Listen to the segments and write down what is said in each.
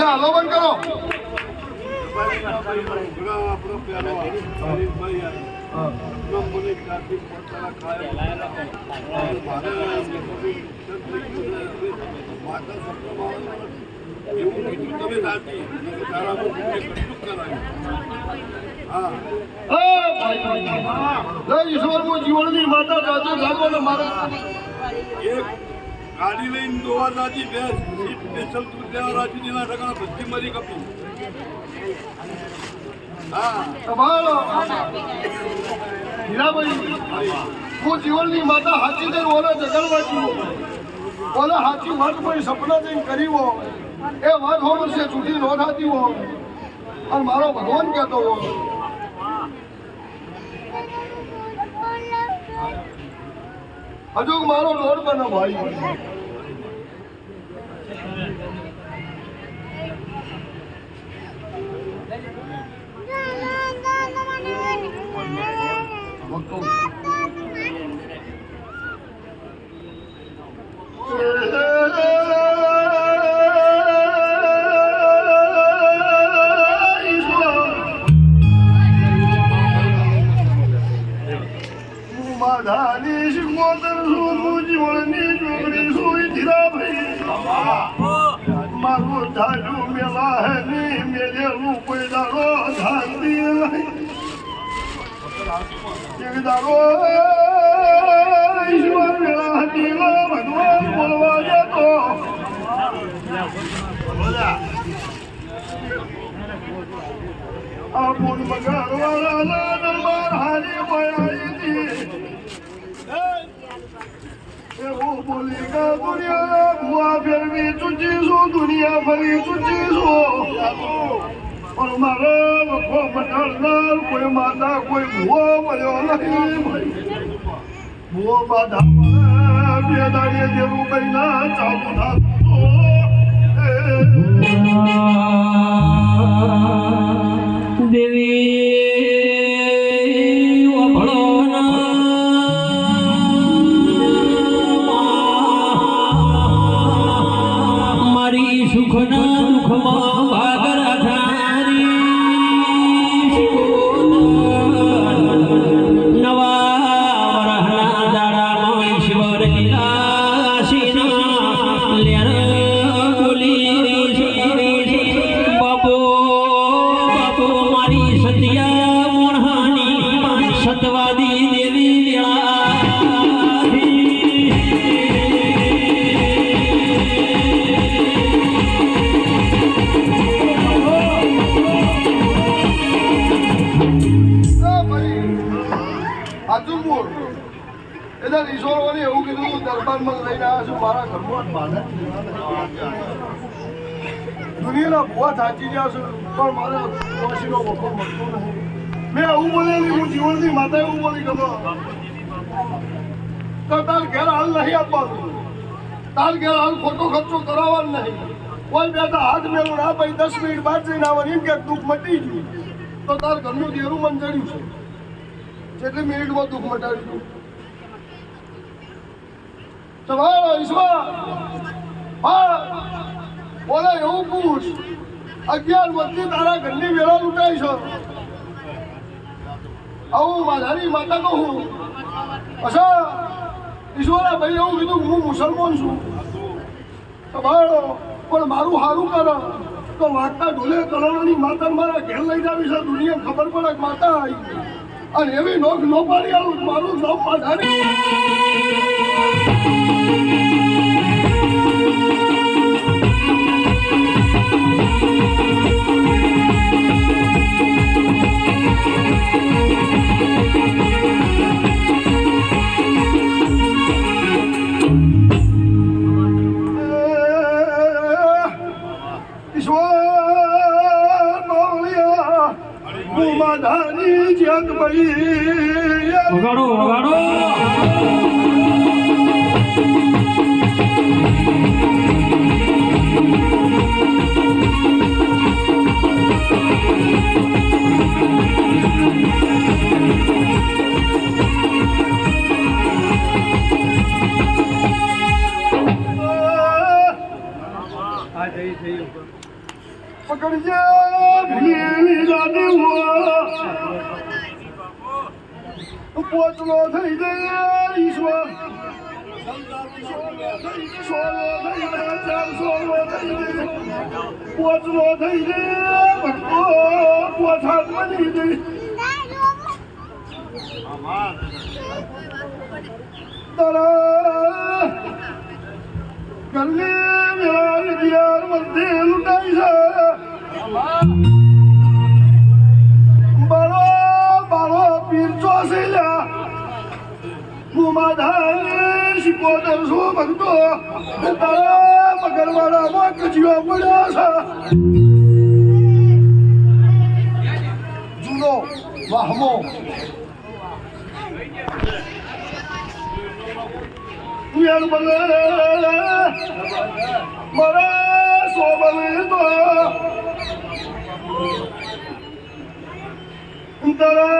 હાલો બંધ કરો હા એ ભાઈ, ભાઈ, ભાઈ. જય ઈશ્વરનું જીવનની માતા જાજો જાગો ને મારે એક ગાડી લઈને દોવા દાદી બે દૂધ રાજી રાજુજીના ઠકાણા બધી મરી કપી હા. હીરાભાઈ હું જીવનની માતા હાચી જઈને ઓલા જગડવા જીવો ઓલા હાચી વાત સપના જઈને કરી હોય, એ વાત હોવર છે છૂટી નો અને મારો ભગવાન કહેતો હોય હજુ મારો લોડ બનો ભાઈ માધાની શિકોતર શું જીવનની જોગણી સુઈ ધીરા ભાઈ? મારું ધાર્યું મેલા હે ની, મેલેલું કોઈ દાડો ધારતી એક દાડો ઈશ્વર મેલા હતી ભગવાન બોલવા જતો. આ પૂન મગારવાળાના દરબાર હારી પડાઈ હતી એવું બોલી કે દુનિયા ભુવા ફેરવી ચૂંચીશું દુનિયા ફરી ચૂંચીશું પણ મારા વખો પટાડનાર કોઈ માતા, કોઈ ભૂવો મળ્યો નહીં ભૂવો બાધા બે દાડીએ જેવું કઈ ના ચાલુ થતું. એવું કીધું હું દરબારમાં લઈને આવ્યા છું, મારા ઘરમાં બાધા દુનિયાના ભૂવા થાચી ગયા છું, પણ મારે ડોશીનો વખો મળતો બોલેલી, હું જીવનની માતા એવું બોલી ગયો. તો હાલ નહીં આપવાનું. તાર ઘેર હાલ ખોટો ખર્ચો કરાવવાનો નહીં. કોઈ હાથ મેળવું ના દસ મિનિટ બાદ જઈને આવવાનું, એમ કે મટી ગયું. તો તાર ઘરનું દેરું જડ્યું છે. જેટલી મિનિટમાં દુઃખ મટાડ્યું તમારો ઈશ્વર. હા, બોલે એવું પૂછ. અગિયાર વર્ષથી તારા ઘરની વેળા લૂંટાઈ છે. આવું માધારી માતા કહું. અચ્છા, ઈશ્વરે ભાઈ કીધું, હું મુસલમાન છું. તમારો પણ મારું સારું કરે. તો વાગતા ઢોલે કરોડોની માતા મારા ઘેર લઈ જાવી છે દુનિયા ખબર પડે માતા આવી. અને એવી નોખ નો પાડી આવું, મારું નામ માધારી વગાડો વગાડો પકડજે. પોચલો થઈ જાય ઈશ્વર પોચલો થઈ જાય ભક્તો પોછાત બની તારા ગલ્લે મેળા વિદ્યાર મધ્ય લૂંટાઈ છે મુમાધાને શિકોતર છો ભક્તો? તારા મગરવાડામાં કચીઓ પડ્યા છે. જૂનો વાહમો. યાર બલે મારા સોબલે તો. તારા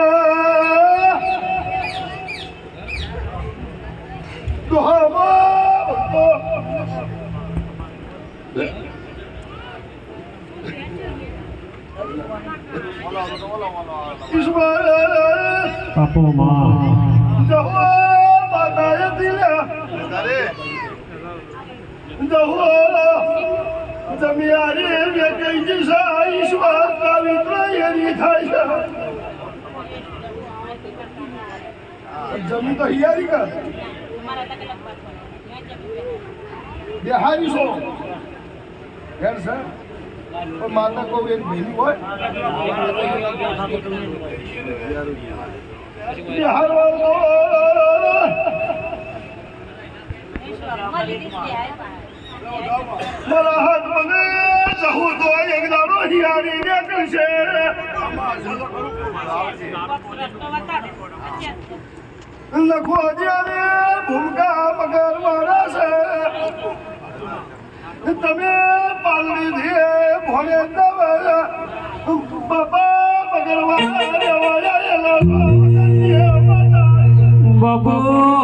ઈશ્વરમાં જહો માતાએ દિલ્યા જહો જમિયારી બે કઈ દિશા ઈશ્વર પવિત્ર જમી તો હિયારી કર બિહારી માતા કોઈ એક ભેલી હોય? બિહાર વાળો મારા હાથ મને મારા છે તમે પાલડી ધીએ ભોલે દવા બાપા પગાર વાળા દેવાયા માતા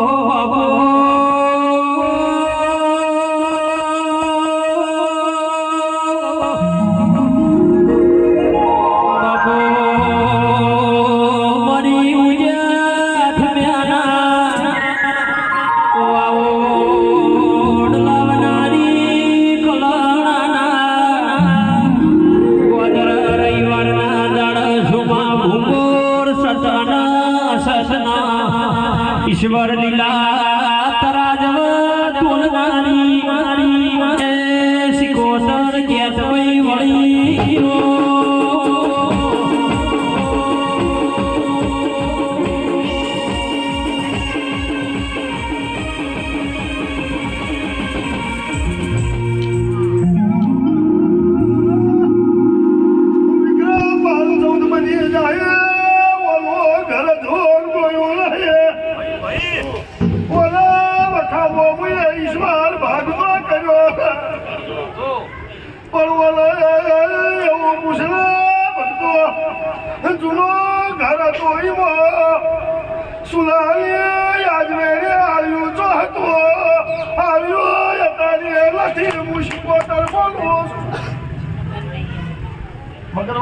સસના ઈશ્વર લીલા તરાજવ મારી સિકોતર કેતવઈ વળી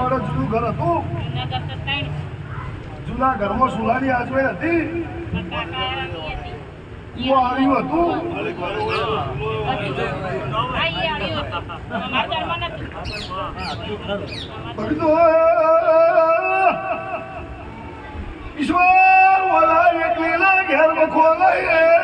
મગરવાડા જૂનું ઘર હતું. જૂના ઘરમાં સુલાની આજમે હતી હતું? ભક્તો ઈશ્વર વાલા ઘેરમાં ખોલાય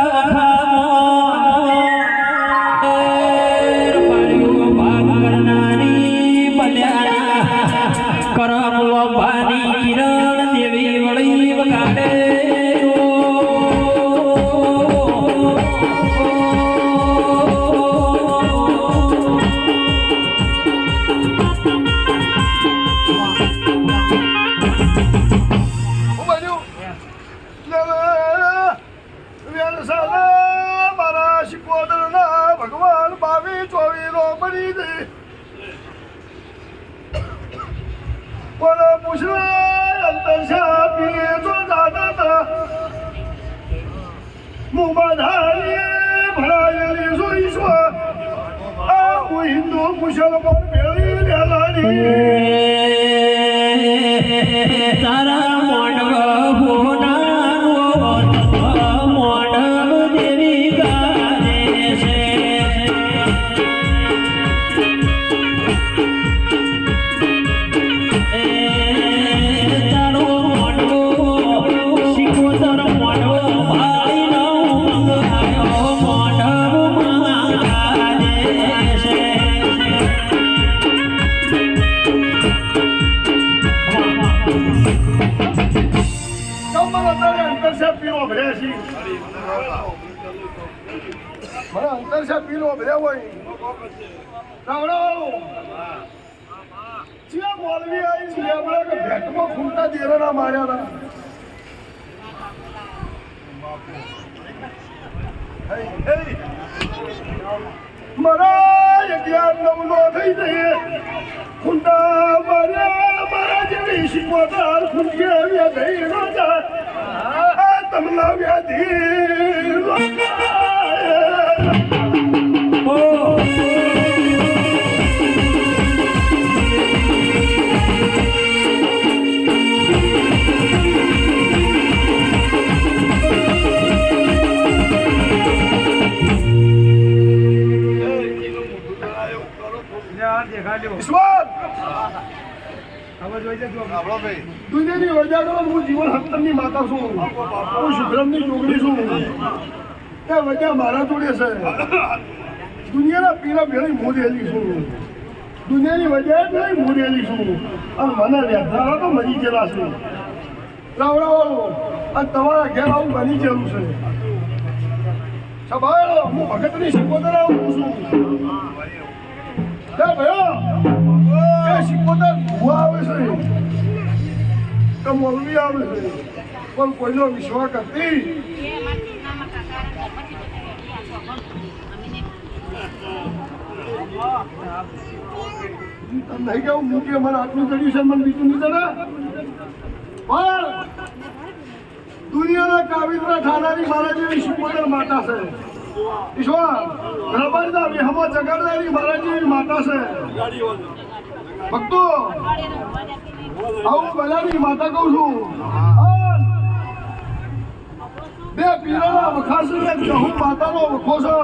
તમારા તારે અંતર છે પીલો ભર્યા છે મારા અંતર છે પીલો ભર્યા હોય. રાવણાવાળો ચિયા મોલવી આવી છે આપણે કે ભેટમાં માર્યા મારા અગિયાર નવ નો થઈ જઈએ. ખૂંટા માર્યા, મારા જેવી જાય દુનિયાની વજાગરો હું જીવન હસ્તનની માતા છું. હું શુભ્રમની ચોગડી છું. તે વજા મારા જોડે છે. દુનિયાના પીરા ભેળી મોરેલી છું. દુનિયાની વજાએ ભેળી મોરેલી છું. અને મને વ્યથારા તો મરી ગયેલા છે. રાવડાવાળો અને તમારા ઘેર આવું બની ગયેલું છે. સભાળો હું ભગતની શકોદર આવું છું. ભયો. એ શિકોતર ભૂવા આવે છે. કે મોલવી આવે છે. પણ કોઈનો વિશ્વાસ કરતી નહીં નહીં હું કે મને આટલું ચડ્યું છે, મને બીજું નહીં તને પણ દુનિયાના કાવિત્રા ખાનારી મારા જેવી સુપોદર માતા છે. ઈશ્વર રબરદા વિહમો જગરદારી મારા જેવી માતા છે. ભક્તો, આવું બધાની માતા કહું છું. બે પીરાના વખાશે ને કહું માતાનો વખો છો.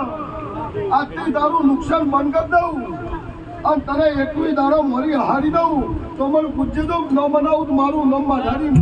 આજથી તારું નુકસાન બંધ કરી દઉં અને તને એકવી દાડો મરી હારી દઉં. તો મને પૂછી દઉં ન બનાવું મારું નમ માધારી